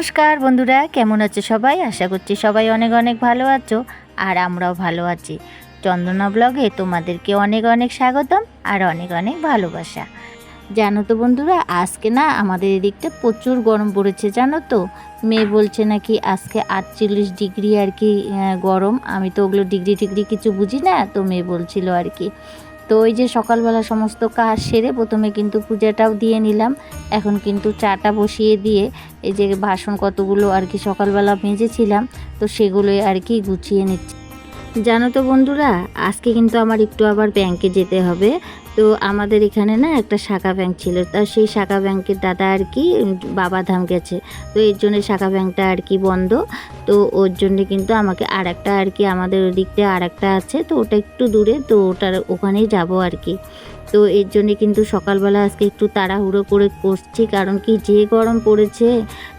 নমস্কার বন্ধুরা, কেমন আছো সবাই? আশা করছি সবাই অনেক অনেক ভালো আছো আর আমরাও ভালো আছি। চন্দনা ব্লগে তোমাদেরকে অনেক অনেক স্বাগতম আর অনেক অনেক ভালোবাসা। জানো তো বন্ধুরা, আজকে না আমাদের এদিকটা প্রচুর গরম পড়েছে, জানো তো? মেয়ে বলছে নাকি আজকে আটচল্লিশ ডিগ্রি আর কি গরম। আমি তো ওগুলো ডিগ্রি টিগ্রি কিছু বুঝি না, তো মেয়ে বলছিল আর কি। তো ওই যে সকালবেলা সমস্ত কাজ সেরে প্রথমে কিন্তু পূজাটাও দিয়ে নিলাম। এখন কিন্তু চাটা বসিয়ে দিয়ে এই যে বাসন কতগুলো আর কি সকালবেলা মেজেছিলাম, তো সেগুলোই আর কি গুছিয়ে নিচ্ছি। জানো তো বন্ধুরা, আজকে কিন্তু আমার একটু আবার ব্যাংকে যেতে হবে। তো আমাদের এখানে না একটা শাখা ব্যাংক ছিল। তা সেই শাখা ব্যাংকের দাদা আর কি উম, বাবাধাম গেছে। তো এর জন্য শাখা ব্যাংকটা আর কি বন্ধ। তো ওর জন্য কিন্তু আমাকে আর একটা আর কি আমাদের ওদিকটা আর একটা আছে। তো ওটা একটু দূরে তো ওটার ওখানেই যাব আর কি। তো এর জন্যে কিন্তু সকালবেলা আজকে একটু তাড়াহুড়ো করে করছি কারণ কি যে গরম পড়েছে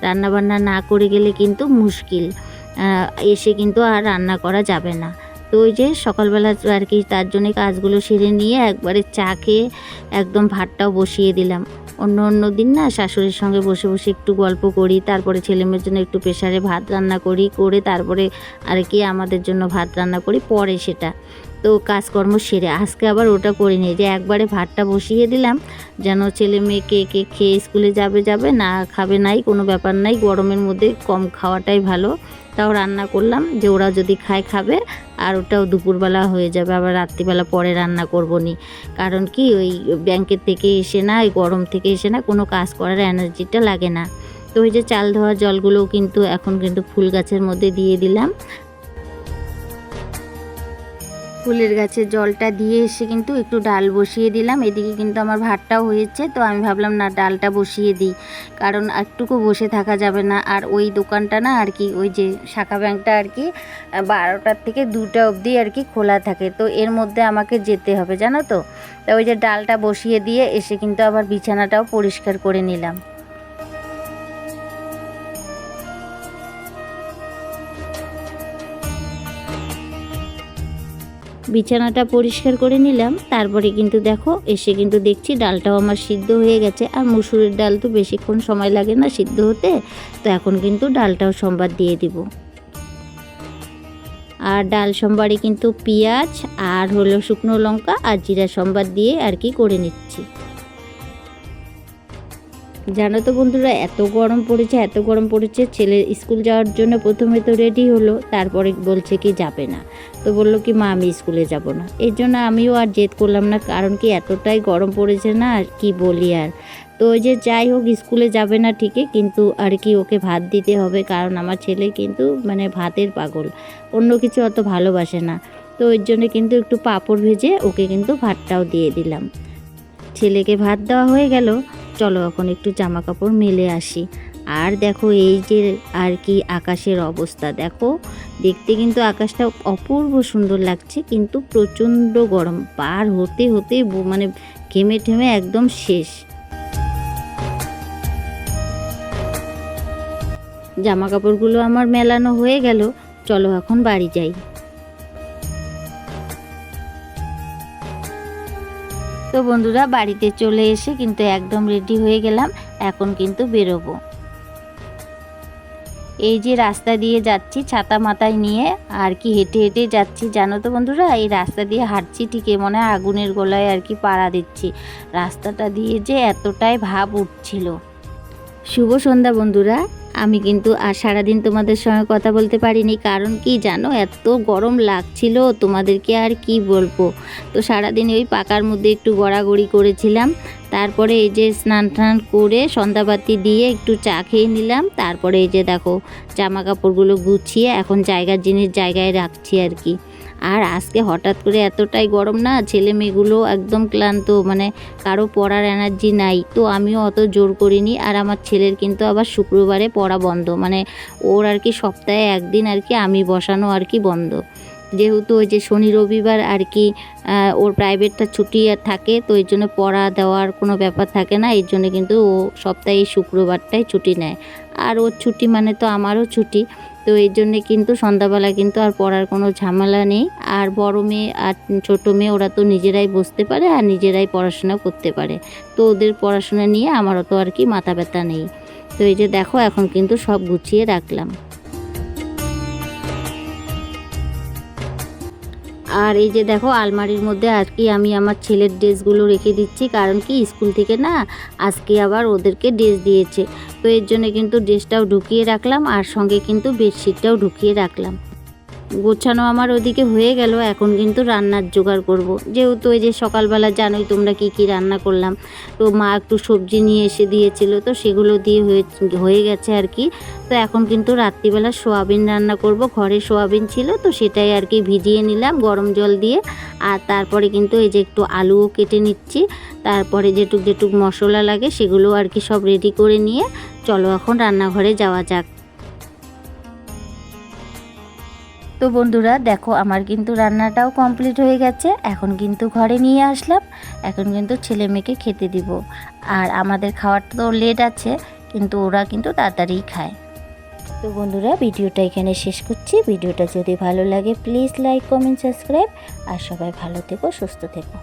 রান্নাবান্না না করে গেলে কিন্তু মুশকিল। এসে কিন্তু আর রান্না করা যাবে না। তো ওই যে সকালবেলা আর কি তার জন্য কাজগুলো সেরে নিয়ে একবারে চা খেয়ে একদম ভাতটাও বসিয়ে দিলাম। অন্য অন্য দিন না শাশুড়ির সঙ্গে বসে বসে একটু গল্প করি, তারপরে ছেলেমেয়ের জন্য একটু প্রেশারে ভাত রান্না করি, করে তারপরে আর কি আমাদের জন্য ভাত রান্না করি, পরে সেটা। তো কাজকর্ম সেরে আজকে আবার ওটা করিনি যে একবারে ভাতটা বসিয়ে দিলাম, যেন ছেলে মেয়ে কে কে খেয়ে স্কুলে যাবে যাবে, না খাবে নাই, কোনো ব্যাপার নাই, গরমের মধ্যে কম খাওয়াটাই ভালো। তাও রান্না করলাম, যে ওরা যদি খায় খাবে, আর ওটাও দুপুরবেলা হয়ে যাবে, আবার রাত্রিবেলা পরে রান্না করব নি। কারণ কি, ওই ব্যাংকের থেকে এসে না, ওই গরম থেকে এসে না, কোনো কাজ করার এনার্জিটা লাগে না। তো ওই যে চাল ধোয়া জলগুলোও কিন্তু এখন কিন্তু ফুল গাছের মধ্যে দিয়ে দিলাম। ফুলের গাছে জলটা দিয়ে এসে কিন্তু একটু ডাল বসিয়ে দিলাম। এদিকে কিন্তু আমার ভাতটাও হয়েছে, তো আমি ভাবলাম, না, ডালটা বসিয়ে দিই। কারণ একটুকু বসে থাকা যাবে না। আর ওই দোকানটা না আর কি, ওই যে শাখা ব্যাংকটা আর কি বারোটার থেকে দুটা অবধি আর কি খোলা থাকে। তো এর মধ্যে আমাকে যেতে হবে, জানো তো? তো ওই যে ডালটা বসিয়ে দিয়ে এসে কিন্তু আবার বিছানাটাও পরিষ্কার করে নিলাম। বিছানাটা পরিষ্কার করে নিলাম, তারপরে কিন্তু দেখো, এসে কিন্তু দেখছি ডালটাও আমার সিদ্ধ হয়ে গেছে। আর মুসুরের ডাল তো বেশিক্ষণ সময় লাগে না সিদ্ধ হতে, তো এখন কিন্তু ডালটাও সোমবার দিয়ে দিব। আর ডাল সোমবারে কিন্তু পেঁয়াজ, আর হলো শুকনো লঙ্কা, আর জিরা সোমবার দিয়ে আর কি করে নিচ্ছি। জানো তো বন্ধুরা, এত গরম পড়েছে, এত গরম পড়েছে ছেলে স্কুল যাওয়ার জন্য প্রথমে তো রেডি হলো, তারপরে বলছে কি যাবে না। তো বলল কি, মা, আমি স্কুলে যাব না। এর জন্য আমিও আর জেদ করলাম না, কারণ কি এতটাই গরম পড়েছে না, আর কি বলি আর। তো ওই যে যাই হোক, স্কুলে যাবে না ঠিকই, কিন্তু আর কি ওকে ভাত দিতে হবে, কারণ আমার ছেলে কিন্তু মানে ভাতের পাগল, অন্য কিছু অত ভালোবাসে না। তো ওই জন্য কিন্তু একটু পাঁপড় ভেজে ওকে কিন্তু ভাতটাও দিয়ে দিলাম। ছেলেকে ভাত দেওয়া হয়ে গেল, চলো এখন একটু জামা কাপড় মেলে আসি। আর দেখো এই যে আর কি আকাশের অবস্থা, দেখো দেখতে কিন্তু আকাশটা অপূর্ব সুন্দর লাগছে, কিন্তু প্রচণ্ড গরম, পার হতে হতে মানে ঘেমে ঠেমে একদম শেষ। জামা কাপড়গুলো আমার মেলানো হয়ে গেল, চলো এখন বাড়ি যাই। তো বন্ধুরা, বাড়িতে চলে এসে কিন্তু একদম রেডি হয়ে গেলাম, এখন কিন্তু বেরোবো। এই যে রাস্তা দিয়ে যাচ্ছি, ছাতা মাথায় নিয়ে আর কি হেঁটে হেঁটে যাচ্ছি। জানো তো বন্ধুরা, এই রাস্তা দিয়ে হাঁটছি, ঠিক মনে হয় আগুনের গোলায় আর কি পাড়া দিচ্ছি। রাস্তাটা দিয়ে যে এতটাই ভাব উঠছিল। শুভ সন্ধ্যা বন্ধুরা। আমি কিন্তু আর সারাদিন তোমাদের সঙ্গে কথা বলতে পারিনি, কারণ কি জানো, এত গরম লাগছিল, তোমাদেরকে আর কি বলব। তো সারাদিন ওই পাকার মধ্যে একটু গড়াগড়ি করেছিলাম। তারপরে এই যে স্নান টান করে সন্ধ্যাবাতি দিয়ে একটু চা খেয়ে নিলাম। তারপরে এই যে দেখো জামা কাপড়গুলো গুছিয়ে এখন জায়গার জিনিস জায়গায় রাখছি আর কি। আর আজকে হঠাৎ করে এতটাই গরম না, ছেলে মেয়েগুলো একদম ক্লান্ত মানে কারও পড়ার এনার্জি নাই। তো আমিও অত জোর করিনি আর আমার ছেলের কিন্তু আবার শুক্রবারে পড়া বন্ধ মানে ওর আর কি সপ্তাহে একদিন আর কি আমি বসানো আর কি বন্ধ। যেহেতু ওই যে শনি রবিবার আর কি ওর প্রাইভেটটা ছুটি আর থাকে, তো এই জন্য পড়া দেওয়ার কোনো ব্যাপার থাকে না এর জন্য কিন্তু ও সপ্তাহে শুক্রবারটাই ছুটি নেয়। আর ওর ছুটি মানে তো আমারও ছুটি, তো এর জন্যে কিন্তু সন্ধ্যাবেলা কিন্তু আর পড়ার কোনো ঝামেলা নেই। আর বড় মেয়ে আর ছোটো মেয়ে ওরা তো নিজেরাই বসতে পারে আর নিজেরাই পড়াশোনা করতে পারে। তো ওদের পড়াশোনা নিয়ে আমারও তো আর কি মাথা ব্যথা নেই। তো এই যে দেখো, এখন কিন্তু সব গুছিয়ে রাখলাম। আর এই যে দেখো, আলমারির মধ্যে আর কি আমি আমার ছেলের ড্রেসগুলো রেখে দিচ্ছি, কারণ কি, স্কুল থেকে না আজকে আবার ওদেরকে ড্রেস দিয়েছে। তো এর জন্য কিন্তু ড্রেসটাও ঢুকিয়ে রাখলাম, আর সঙ্গে কিন্তু বেডশিটটাও ঢুকিয়ে রাখলাম। গোছানো আমার ওদিকে হয়ে গেল, এখন কিন্তু রান্নার জোগাড় করব। যেহেতু ওই যে সকালবেলা জানোই তোমরা কি কি রান্না করলাম, তো মা একটু সবজি নিয়ে এসে দিয়েছিল, তো সেগুলো দিয়ে হয়ে গেছে আর কি। তো এখন কিন্তু রাত্রিবেলা সোয়াবিন রান্না করব, ঘরে সোয়াবিন ছিল, তো সেটাই আর কি ভিজিয়ে নিলাম গরম জল দিয়ে। আর তারপরে কিন্তু এই যে একটু আলুও কেটে নিচ্ছি, তারপরে যেটুক যেটুক মশলা লাগে সেগুলো আর কি সব রেডি করে নিয়ে, চলো এখন রান্নাঘরে যাওয়া যাক। তো বন্ধুরা, দেখো আমার কিন্তু রান্নাটাও কমপ্লিট হয়ে গেছে। এখন কিন্তু ঘরে নিয়ে আসলাম। এখন কিন্তু ছেলে মেয়েকে খেতে দিব। আর আমাদের খাওয়ার তো লেট আছে, কিন্তু ওরা কিন্তু তাড়াতাড়ি খায়। তো বন্ধুরা, ভিডিওটা এখানে শেষ করছি। ভিডিওটা যদি ভালো লাগে প্লিজ লাইক কমেন্ট সাবস্ক্রাইব আর সবাই ভালো থেকো, সুস্থ থেকো।